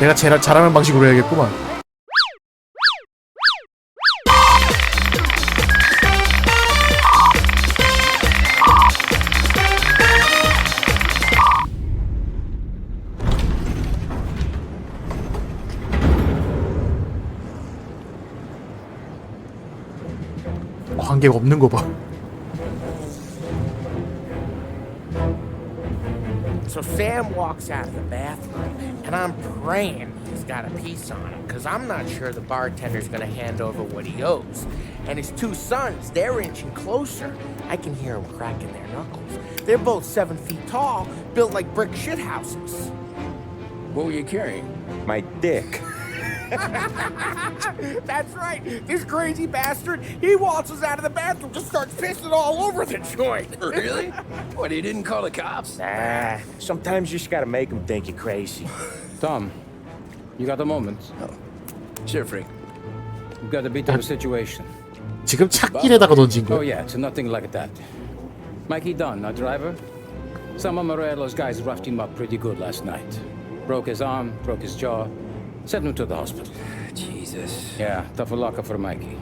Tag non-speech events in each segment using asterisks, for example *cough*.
내가 제일 잘하는 방식으로 해야겠구만. 관계가 없는 거 봐. So Sam walks out of the bathroom, and I'm praying he's got a piece on him, because I'm not sure the bartender's gonna hand over what he owes. And his two sons, they're inching closer. I can hear them cracking their knuckles. They're both seven feet tall, built like brick shithouses. What were you carrying? My dick. *laughs* That's right, this crazy bastard, he waltzes out of the bathroom, just starts pissing all over the joint. *laughs* Really? what, he didn't call the cops? Nah, sometimes you just gotta make them think you're crazy. *laughs* Tom, you got a moment? Sure, Frank. You've got a bit of a situation. 지금 찾길에다가 던진 Oh 거야. yeah, it's nothing like that. Mikey Dunn, our driver. Some of Morello's guys roughed him up pretty good last night. Broke his arm, broke his jaw, sent him to the hospital. *sighs* Jesus. Yeah, tough luck for Mikey.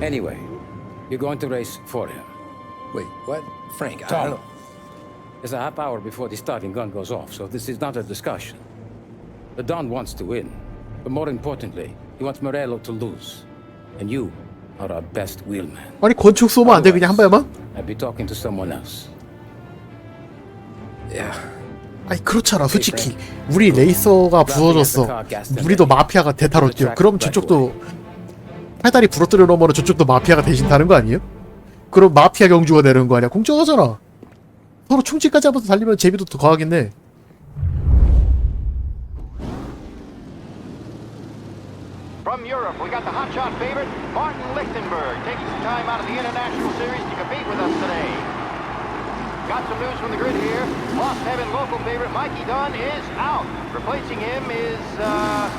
Anyway, you're going to race for him. Wait, what? Frank, I Tom. don't know. It's a half hour before the starting gun goes off, so this is not a discussion. The Don wants to win, but more importantly, he wants Morello to lose. And you are our best wheelman. 아니 권총 쏘면 안 돼 그냥 한 발만? I'll be talking to someone else. Yeah. 아니 그렇잖아 솔직히 우리 레이서가 부서졌어 우리도 마피아가 대타로 뛰어 그럼 저쪽도 팔다리 부러뜨려 놓으면 저쪽도 마피아가 대신 타는 거 아니에요? 그럼 마피아 경주가 되는 거 아니야 공정하잖아 서로 충치까지 하면서 달리면 재미도 더 과하겠네 From Europe, we got the hotshot favorite, Martin Lichtenberg, taking some time out of the International Series to compete with us today. Got some news from the grid here. Lost Heaven local favorite Mikey Dunn is out. Replacing him is, uh,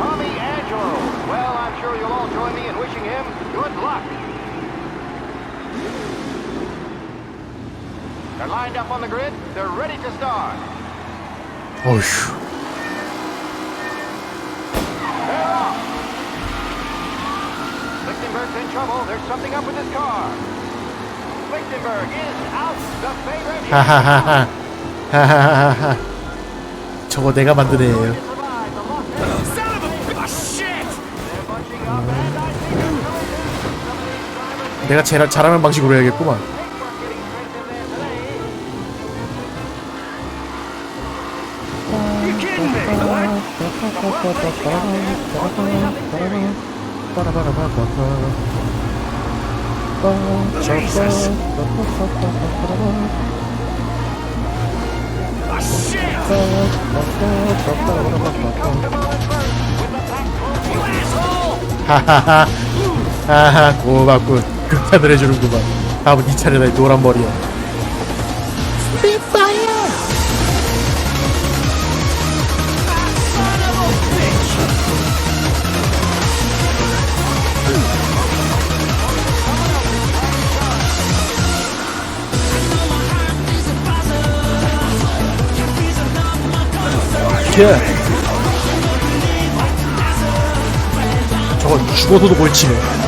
Tommy Angelo. Well, I'm sure you'll all join me in wishing him good luck. They're lined up on the grid. They're ready to start. Oh 어 Lichtenberg's in trouble. There's something up with his car. Lichtenberg is out. The favorite is 하하하하 하하하하 저거 내가 만든 애예요. The Son of a shit! They're bunching up, and I think it's collision. Some of these drivers 내가 제일 잘하는 방식으로 해야겠구만 think we're getting straight in there today. You kidding me? What? Jesus! Ah, shit! You asshole! 하하하 하하 고맙군 극찬을 해주는구만 다음은 네 차례다 이 노란 머리야 예. 저건 죽어서도 골치네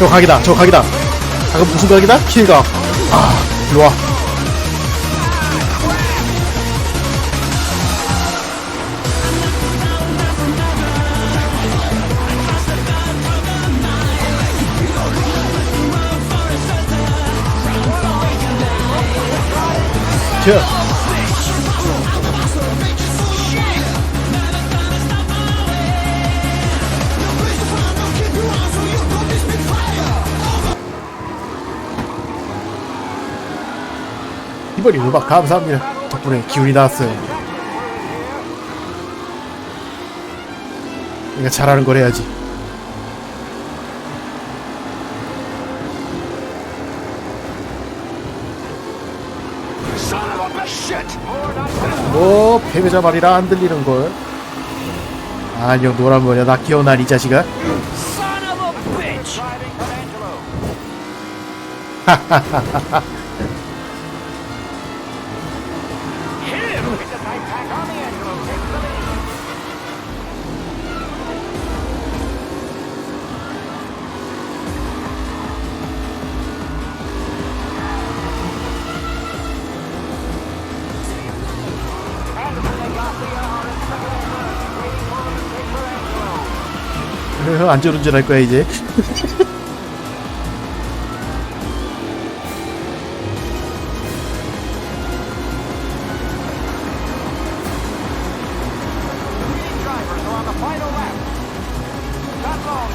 저 각이다 저 각이다. 방금 무슨 각이다? 킬각. 아 일로와. 자 이번이 음악 감사합니다. 덕분에 기운이 나왔어요. 내가 잘하는 걸 해야지. 뭐 패배자 말이라 안 들리는 걸. 아니요 노란 머리야 나 기어난 이 자식아. 그래, *laughs* 거야 이제.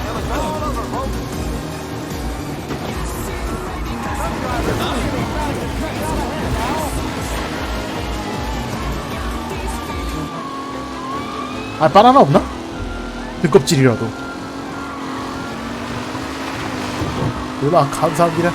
Till it's all over, folks. 아 바나나 없나? 등껍질이라도. 음악 감사합니다.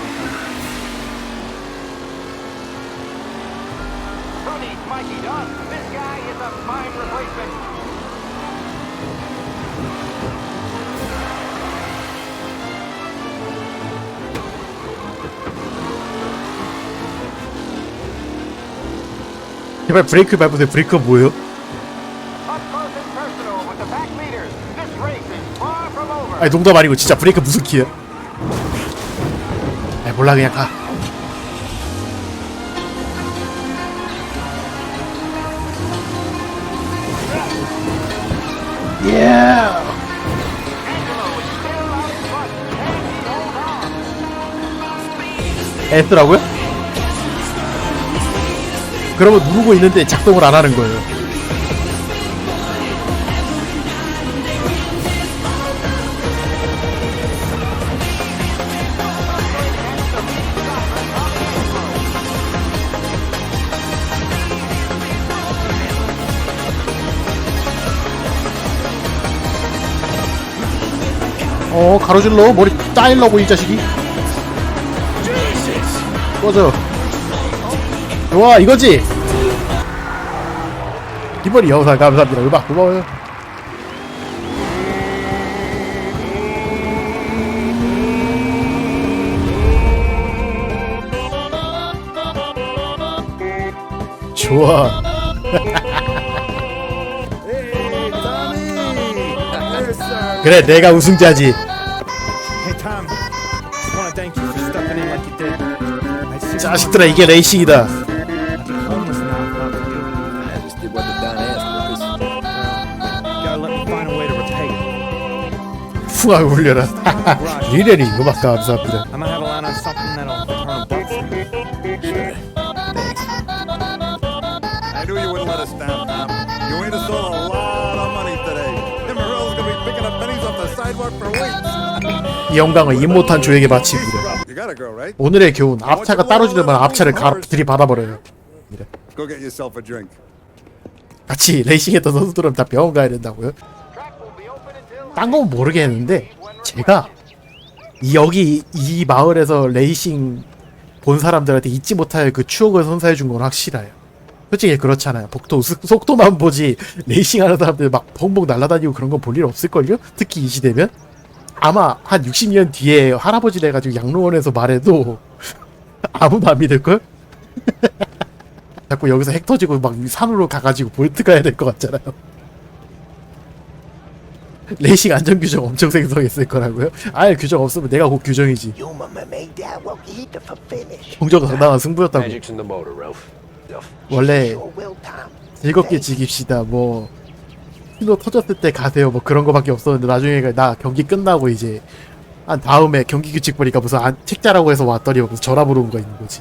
제발 브레이크 밟으세요. 브레이크가 뭐예요? 아니 농담 아니고 진짜 브레이크 무슨 키야? 몰라 그냥 가. 예. S라고요? 그러면 누르고 있는데 작동을 안 하는 거예요. 어 가로질러. 머리 따일러고 이 자식이. 꺼져. 좋아 이거지? 이번이 영상 감사합니다. 음악 고마워요. 좋아. *laughs* 그래 내가 우승자지 자식들아 이게 레이싱이다. 풍악 울려라 리레리 음악 감사합니다. 이 영광을 입 못한 조에게 바칩니다 오늘의 교훈 앞차가 따로 지르면 앞차를 가, 들이받아버려요 drink. 같이 레이싱했던 선수들은 다 병원 가야 된다고요? 딴 건 모르겠는데 제가 이 여기 이 마을에서 레이싱 본 사람들한테 잊지 못할 그 추억을 선사해 준 건 확실해요. 솔직히 그렇잖아요. 복도 스- 속도만 보지 레이싱 하는 사람들 막 벙벙 날아다니고 그런 건 볼 일 없을걸요? 특히 이 시대면 아마 한 60년 뒤에 할아버지 돼가지고 양로원에서 말해도 아무도 안 믿을걸? 자꾸 여기서 핵 터지고 막 산으로 가가지고 볼트 가야 될 것 같잖아요. *laughs* 레이싱 안전 규정 엄청 생성했을 거라고요? 아예 규정 없으면 내가 곧 규정이지. Finish. 정정당당한 승부였다고. 원래. 즐겁게 즐깁시다. 뭐 신호 터졌을 때 가세요. 뭐 그런 거밖에 없었는데 나중에 나 경기 끝나고 이제 한 다음에 경기 규칙 보니까 무슨 안, 책자라고 해서 왔더니 무슨 전화 부르는 거 있는 거지.